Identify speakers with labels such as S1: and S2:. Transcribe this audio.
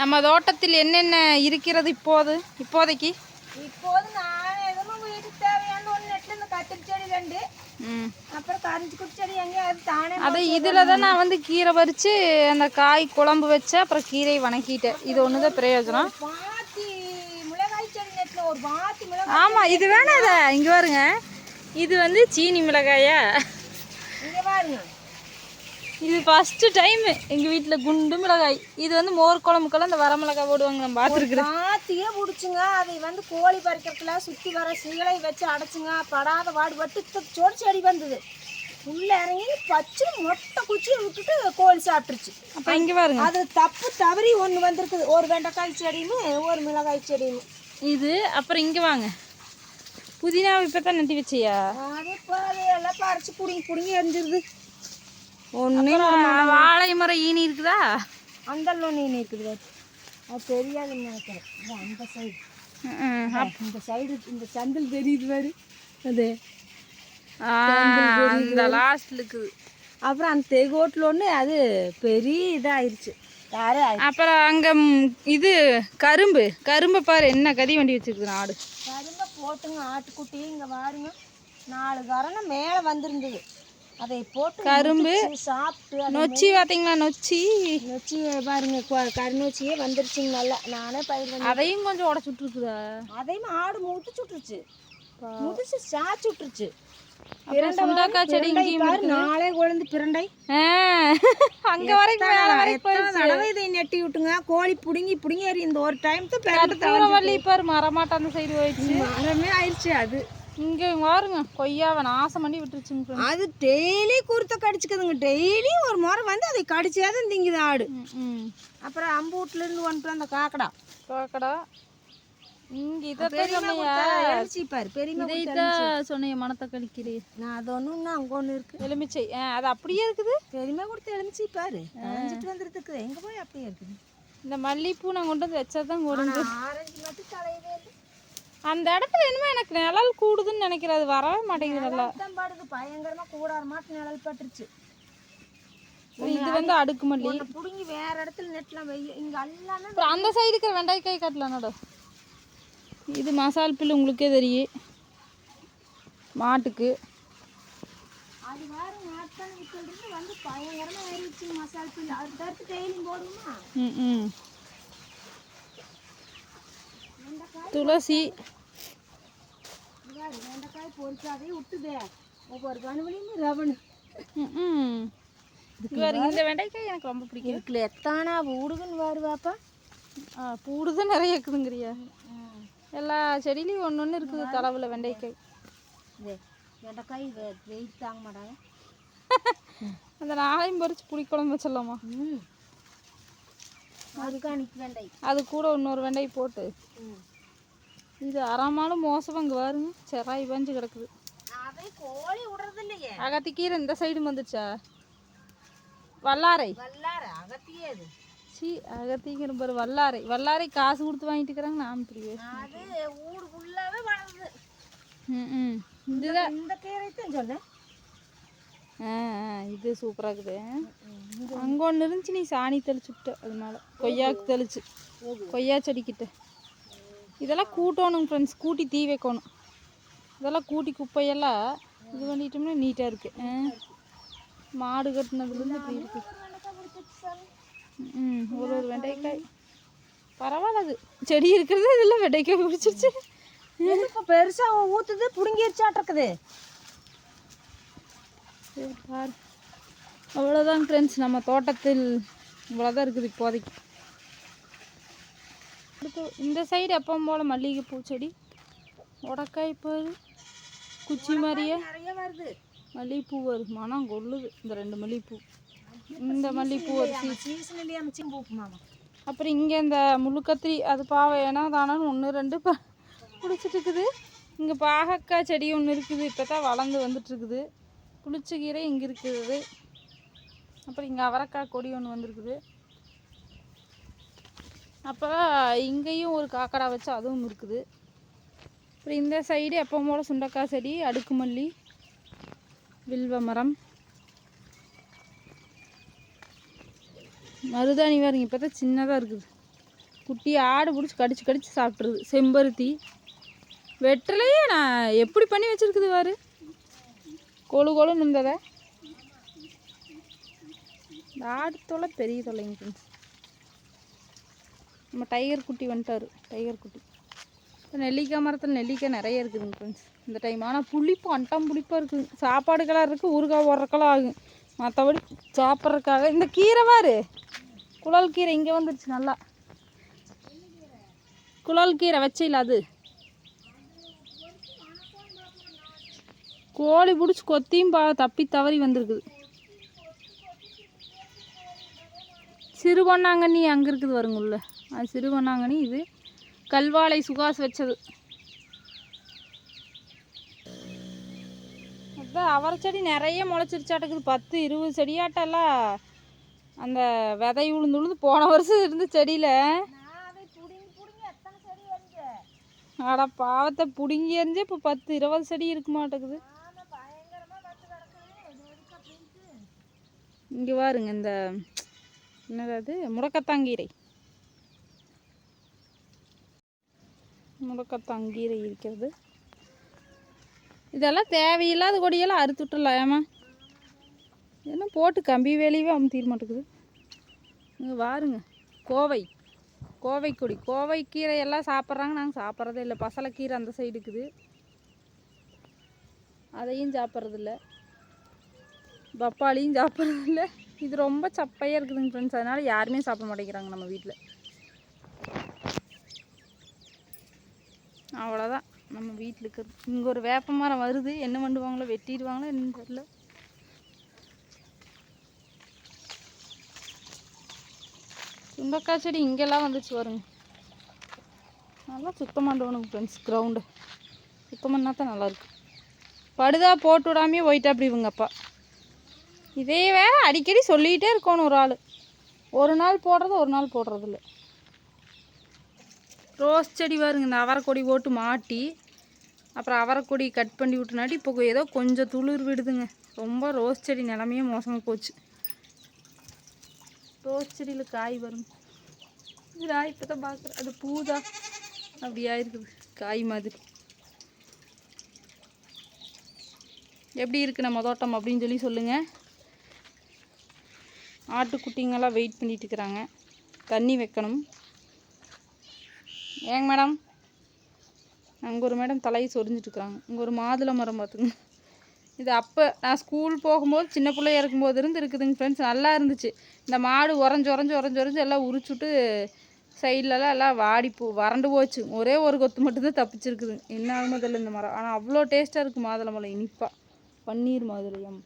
S1: நம்ம தோட்டத்தில் என்னென்ன இருக்கிறது இப்போது? இப்போதைக்கு?
S2: இப்போது நான் எதுவும் வீட்டுக்கு தேவையான ஒன்று நெட்டில் இந்த கத்திரி செடி ரெண்டு அப்புறம் கரிஞ்சி குடி செடி எங்கேயும் அது தானே
S1: அது இதில் தான் நான் வந்து கீரை பறித்து அந்த காய் குழம்பு வச்சேன் அப்புறம் கீரையை வணக்கிட்டேன். இது ஒன்று தான் பிரயோஜனம்
S2: பாத்தி மிளகாய் செடி நெட்டில் ஒரு பாத்தி மிளகாய்
S1: ஆமாம் இது வேணாம் இதை இங்கே பாருங்க. இது வந்து சீனி மிளகாயா?
S2: இங்கே பாருங்க.
S1: இது ஃபஸ்ட்டு டைம் எங்கள் வீட்டில் குண்டு மிளகாய். இது வந்து மோர் குழம்புக்கெல்லாம் இந்த வர மிளகாய் போடுவாங்க நான் பார்த்துருக்குறேன்
S2: பாத்தியே பிடிச்சுங்க. அதை வந்து கோழி பறிக்கிறதுல சுற்றி வர சீலை வச்சு அடைச்சுங்க. படாத பாடுபட்டு சோடு செடி வந்தது. உள்ள இறங்கி பச்சை மொட்டை குச்சியை விட்டுட்டு கோழி சாப்பிட்டுருச்சு.
S1: அப்போ இங்கே பாருங்க.
S2: அது தப்பு தவறி ஒன்று வந்திருக்குது. ஒரு வெண்டைக்காய் செடியும் ஒரு மிளகாய் செடியும்
S1: இது அப்புறம் இங்கே வாங்க. புதினா இப்போ தான் நட்டி வச்சியா?
S2: அது இப்போ அது எல்லாம் பறிச்சு பிடிங்கி பிடிங்கி எரிஞ்சிருது. ஒன்று
S1: வாழை மரம் ஈனி இருக்குதா?
S2: அந்த ஒன்று இருக்குது. பாரு. அது தெரியாதுன்னு நினைக்கிறேன். அந்த சைடு இந்த சைடு இந்த சந்தில் தெரியுது பாரு. அது
S1: அந்த லாஸ்ட்ல இருக்குது.
S2: அப்புறம் அந்த தெகோட்டில் ஒன்று அது பெரிய இதாயிருச்சு. யாரு
S1: அப்புறம் அங்கே இது கரும்பு. கரும்பை பாரு என்ன கதி வண்டி வச்சிருக்குது ஆடு.
S2: கரும்ப போட்டுங்க ஆட்டுக்குட்டி இங்கே பாருங்க நாலு கரணம் மேலே வந்திருந்தது. அதை போட்டு
S1: கரும்பு,
S2: முடிச்சு சாப்பிட்டு
S1: நொச்சி பார்த்தீங்களா? நொச்சி.
S2: நொச்சி பாருங்க கருநொச்சியே வந்துருச்சுங்க நல்லா. நானே பயிர்
S1: அதையும் கொஞ்சம் உடச்சு விட்டுருக்குதா?
S2: அதையும் ஆடு முதிச்சு விட்டுருச்சு. முதிச்சு சாச்சு விட்டுருச்சு.
S1: சுண்டக்காய் செடி
S2: நாளே கொழுந்து பிரண்டை.
S1: அங்க வரைக்கும் மேல வரைக்கும்
S2: தடவை இதை நெட்டி விட்டுங்க. கோழி புடுங்கி புடுங்கி எறி இந்த ஒரு டைம் தான் பிரண்டை
S1: கற்பூரவள்ளி பாரு மரமாட்ட அந்த சைடு போயிடுச்சு.
S2: மரமே ஆயிடுச்சு அது.
S1: இங்க பாருங்க கொய்யாவை நாசம் பண்ணி விட்டுருச்சுங்க.
S2: அது டெய்லி குருத்த கடிச்சுக்குதுங்க. டெய்லி ஒரு முறை வந்து அதை கடிச்சே தான் திங்குது ஆடு. அப்புறம் அம்பூட்ல இருந்து வந்துட்டு அந்த காக்கடா.
S1: காக்கடா. இங்க இதைத்தான் சொன்னையா
S2: எழுச்சிப்பாரு பெரியமா
S1: இதைத்தான் சொன்னைய மனத்தை கழிக்கிறே
S2: நான் அது ஒன்று அங்கே ஒன்று இருக்கு.
S1: எலுமிச்சை. அது அப்படியே இருக்குது?
S2: பெரியமா கொடுத்து எழுமிச்சிப்பாரு அலைஞ்சிட்டு வந்துருக்கு எங்கே போய் அப்படியே இருக்குது?
S1: இந்த மல்லிகைப்பூ நான் கொண்டு வந்து வச்சதான் கொடுங்க
S2: ஆரஞ்சு மட்டும் தலையவே இல்லை.
S1: அந்த இடத்துல என்னமோ எனக்கு நிழல் கூடுதுன்னு நினைக்கிறேன் அது வரவே மாட்டேங்குது நல்லா.
S2: தான் பாடுது பயங்கரமா கூடார மாட்டு நிழல் பட்டுருச்சு.
S1: இது வந்து அடுக்கு மல்லி.
S2: புடுங்கி வேற இடத்துல நெட்லாம் வெய்ய இங்க எல்லாமே
S1: அப்புறம் அந்த சைடு இருக்கிற வெண்டைக்காய் காட்டலாம் நட. இது மசால் பில்லு உங்களுக்கே தெரியும் மாட்டுக்கு.
S2: அது வேற மாட்டான விட்டு வந்து பயங்கரமா ஏறிடுச்சு மசால் பில். அது தடுத்து டெய்லியும் போடுமா?
S1: ம் ம். துளசி.
S2: இதாரு வெண்டைக்காய் பொரிச்சாதே விட்டுதே ஒவ்வொரு கணுவிலையும் ரவணு.
S1: இந்த வெண்டைக்காய் எனக்கு ரொம்ப பிடிக்கும்.
S2: இதுக்குள்ள எத்தானா ஊடுகுன்னு வருவாப்பா.
S1: ஆ பூடுதான் நிறைய இருக்குதுங்கிறியா. எல்லா செடியிலையும் ஒன்று ஒன்று இருக்குது தலைவில் வெண்டைக்காய்.
S2: வெண்டைக்காய் வெயிட் தாங்க மாட்டாங்க.
S1: அந்த நாளையும் பறித்து புளிக்குழம்பு வச்சிடலாமா?
S2: ம். ஆர்கானிக் வெண்டை.
S1: அது கூட இன்னொரு வெண்டை போட்டு. இது அறமாலும் மோசமாக இங்கே பாருங்க. செராய் பஞ்சு கிடக்குது.
S2: கோழி விடுறது இல்லையே
S1: அகத்திக்கீரை இந்த சைடு வந்துச்சா வல்லாரை.
S2: வல்லார அகத்தியே அது.
S1: சி அகத்திக்கீரை பாரு வல்லாரை. வல்லாரை காசு கொடுத்து வாங்கிட்டு இருக்கிறாங்க நான் இப்படி.
S2: அது ஊடு வளருது.
S1: ம் ம். இதுதான்.
S2: இந்த கீரை தான் சொன்னேன்.
S1: ஆ இது சூப்பராக இருக்குது. அங்கே ஒன்று இருந்துச்சு நீ சாணி தெளிச்சு விட்ட அது மேலே. கொய்யாக்கு தெளிச்சு. கொய்யா செடிக்கிட்ட இதெல்லாம் கூட்டணும் ஃப்ரெண்ட்ஸ் கூட்டி தீ வைக்கணும். இதெல்லாம் கூட்டி குப்பையெல்லாம் இது பண்ணிட்டோம்னா நீட்டாக இருக்கு. ஆ. மாடு கட்டினதுலேருந்து இப்படி இருக்கு. ம் ஒரு ஒரு வெண்டைக்காய். பரவாயில்ல அது. செடி இருக்கிறது இதில் வெண்டைக்காய் பிடிச்சிருச்சு
S2: இப்போ பெருசா ஊத்துது? புடுங்கிருச்சாட்டிருக்குது.
S1: பாரு. அவ்வளோதான் ஃப்ரெண்ட்ஸ் நம்ம தோட்டத்தில் இவ்வளோதான் இருக்குது இப்போதைக்கு. அடுத்து இந்த சைடு எப்பவும் போல் மல்லிகைப்பூ செடி. உடக்காய் போகுது குச்சி மாதிரியே
S2: வருது
S1: மல்லிகைப்பூ வருது மனம் கொள்ளுது இந்த ரெண்டு மல்லிகைப்பூ. இந்த மல்லிகைப்பூ ஒரு அப்புறம் இங்கே இந்த முழுக்கத்திரி அது பாவை ஏன்னா தானான்னு ஒன்று ரெண்டு ப பிடிச்சிட்டு இருக்குது. இங்கே பாகக்காய் செடி ஒன்று இருக்குது. இப்போ தான் வளர்ந்து வந்துட்டுருக்குது. புளிச்சக்கீரை இங்கே இருக்குது. அப்புறம் இங்கே அவரைக்காய் கொடி ஒன்று வந்திருக்குது. அப்போ இங்கேயும் ஒரு காக்கடா வச்சு அதுவும் இருக்குது. அப்புறம் இந்த சைடு எப்பவும் போல் சுண்டக்காய் செடி அடுக்கு மல்லி வில்வ மரம். மருதாணி பாருங்க இப்போ தான் சின்னதாக இருக்குது. குட்டி ஆடு பிடிச்சி கடிச்சு கடிச்சு சாப்பிட்ருது செம்பருத்தி. வெட்டலையே நான் எப்படி பண்ணி வச்சிருக்குது பாரு. கொழு கொழு இருந்ததை. இந்த ஆடு தொலை பெரிய தொலைங்க ஃப்ரெண்ட்ஸ் நம்ம டைகர் குட்டி வந்துட்டார். டைகர் குட்டி. இப்போ நெல்லிக்காய் மரத்தில் நெல்லிக்காய் நிறைய இருக்குதுங்க ஃப்ரெண்ட்ஸ் இந்த டைம் ஆனால் புளிப்பு அட்டம் புளிப்பாக இருக்குது சாப்பாடுக்கெல்லாம் இருக்குது ஊறுகாய் போடுறக்கெல்லாம் ஆகும் மற்றபடி சாப்பிட்றதுக்காக இந்த கீரை பாரு. குழல் கீரை இங்கே வந்துருச்சு நல்லா. குழல் கீரை வச்சையில் அது. கோழி பிடிச்சி கொத்தியும் பா தப்பி தவறி வந்திருக்குது. சிறு அங்கே இருக்குது வருங்க உள்ள. அது சிறு இது. கல்வாழை சுகாஸ் வச்சது. அதான் அவரை செடி நிறைய முளைச்சிருச்சாட்டுக்குது. பத்து இருபது செடியாட்டெல்லாம் அந்த விதை உளுந்து உளுந்து போன வருஷம் இருந்த செடியில். அட பாவத்தை பிடுங்கி எறிஞ்சு இப்போ பத்து இருபது செடி இருக்க மாட்டேங்குது இங்கே பாருங்க இந்த என்னது முடக்கத்தாங்கீரை. ரொம்ப முடக்கத்தாங்கீரை இருக்கிறது. இதெல்லாம் தேவையில்லாத கொடியெல்லாம் அறுத்து விட்டுறலாம் ஏமா என்ன போட்டு கம்பி வேலையவே அமுத்திட மாட்டேங்குது. இங்கே வாருங்க. கோவை. கோவை கொடி. கோவை கீரை எல்லாம் சாப்பிட்றாங்க. நாங்கள் சாப்பிட்றதே இல்லை. பசலைக்கீரை அந்த சைடு இருக்குது. அதையும் சாப்பிட்றதில்ல. பப்பாளியும் சாப்பிட்றதில்ல. இது ரொம்ப சப்பையாக இருக்குதுங்க ஃப்ரெண்ட்ஸ் அதனால் யாருமே சாப்பிட மாட்டேங்கிறாங்க நம்ம வீட்டில் அவ்வளோதான் நம்ம வீட்டில் இருக்கிறது இங்கே ஒரு வேப்ப மரம் வருது என்ன பண்ணுவாங்களோ வெட்டிடுவாங்களோ என்னன்னு தெரியல. சுண்டக்காய் செடி இங்கெல்லாம் வந்துச்சு வருங்க நல்லா சுத்தம் பண்ணணும் ஃப்ரெண்ட்ஸ் கிரவுண்டு சுத்தம் பண்ணால் தான் நல்லாயிருக்கு படுதா போட்டு விடாமையே போயிட்டா அப்படி இவங்கப்பா இதே வேற அடிக்கடி சொல்லிக்கிட்டே இருக்கணும் ஒரு ஆள். ஒரு நாள் போடுறது ஒரு நாள் போடுறதில்ல. ரோஸ் செடி பாருங்க இந்த அவரைக்கொடி போட்டு மாட்டி அப்புறம் அவரைக்கொடி கட் பண்ணி விட்டுனாட்டி இப்போ ஏதோ கொஞ்சம் துளிர் விடுதுங்க. ரொம்ப ரோஸ் செடி நிலமையே மோசமாக போச்சு. ரோஸ் செடியில் காய் வரும் நான் இப்போ தான் பார்க்குறேன் அது பூதா? அப்படியா இருக்குது காய் மாதிரி. எப்படி இருக்கு நம்ம தோட்டம் அப்படின்னு சொல்லி சொல்லுங்கள் ஆட்டுக்குட்டிங்கெல்லாம் வெயிட் பண்ணிட்டு இருக்கிறாங்க. தண்ணி வைக்கணும். ஏங்க மேடம்? அங்கே ஒரு மேடம் தலையை சொரிஞ்சிட்டு இருக்கிறாங்க இங்கே ஒரு மாதுளை மரம் பார்த்துங்க இது அப்போ நான் ஸ்கூல் போகும்போது சின்ன பிள்ளையா இருக்கும்போது இருந்து இருக்குதுங்க ஃப்ரெண்ட்ஸ் நல்லா இருந்துச்சு. இந்த மாடு உறைஞ்சி உறைஞ்சி உறைஞ்சி உறைஞ்சி எல்லாம் உரிச்சுட்டு சைட்லலாம் எல்லாம் வாடி போ வறண்டு போச்சு. ஒரே ஒரு கொத்து மட்டும்தான் தப்பிச்சிருக்குது. என்ன ஆகுமோ தெரியல இந்த மரம். ஆனால் அவ்வளோ டேஸ்ட்டாக இருக்குது மாதுளை மலை இனிப்பாக பன்னீர் மாதுளையம்